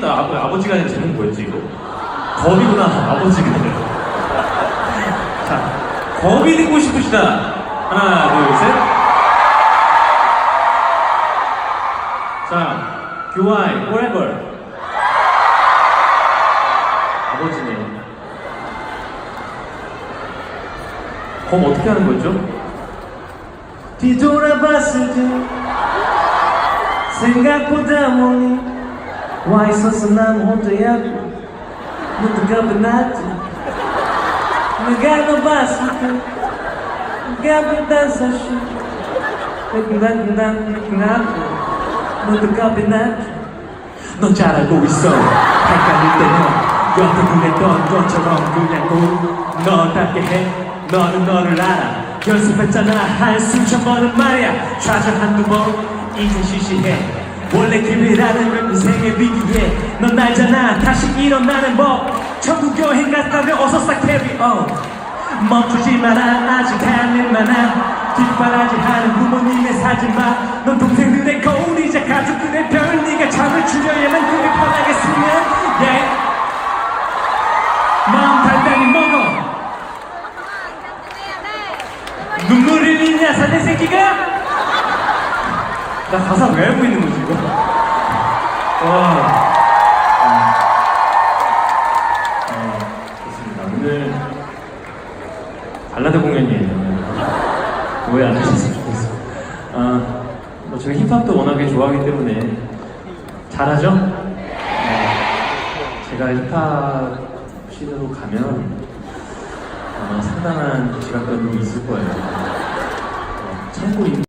또 아버, 아버 지가 된 제목 뭐였지 이거? 겁이구나 아버지가 된. 자 겁이 듣고 싶으시다. 하나 둘 셋. 자 교환 forever. 아버지네. 검 어떻게 하는 거죠? 뒤돌아봤을 때 생각보다 멀리 와 있었어 난 혼자였고 누군가 변했지 내가 너 봤을 때 내가 변한 사실 난, 난, 난, 누군가 변했지 넌잘 알고 있어 헷갈릴 때는 여태 그랬던 것처럼 그냥 너답게 해 너는 너를 알아 연습했잖아 한숨 쉬어보는 말이야 좌절 한두 번 이제 시시해 원래 기회라는 건 인생에 비기해 넌 알잖아. 다시 일어나는 법. 천국 여행 갔다면 어서 싹 캐리 어 멈추지 마라. 아직 할일 많아 뒷바라지 하는 부모님의 사진만 넌 동생들의 거울이자 가족들의 별 네가 잠을 줄여야만 그게 편하겠으면 yeah. 마음 단단히 먹어. 눈물 흘리냐 사내 새끼가 나 가사 왜 알고 있는 거지 이거 와 어, 좋습니다. 오늘 발라드 공연이에요. 오해 안 하셨으면 좋겠어요. 아, 뭐 저희 힙합도 워낙에 좋아하기 때문에 잘하죠? 네. 제가 힙합 씬으로 가면 아마 상당한 지각감이 있을 거예요. 어, 참고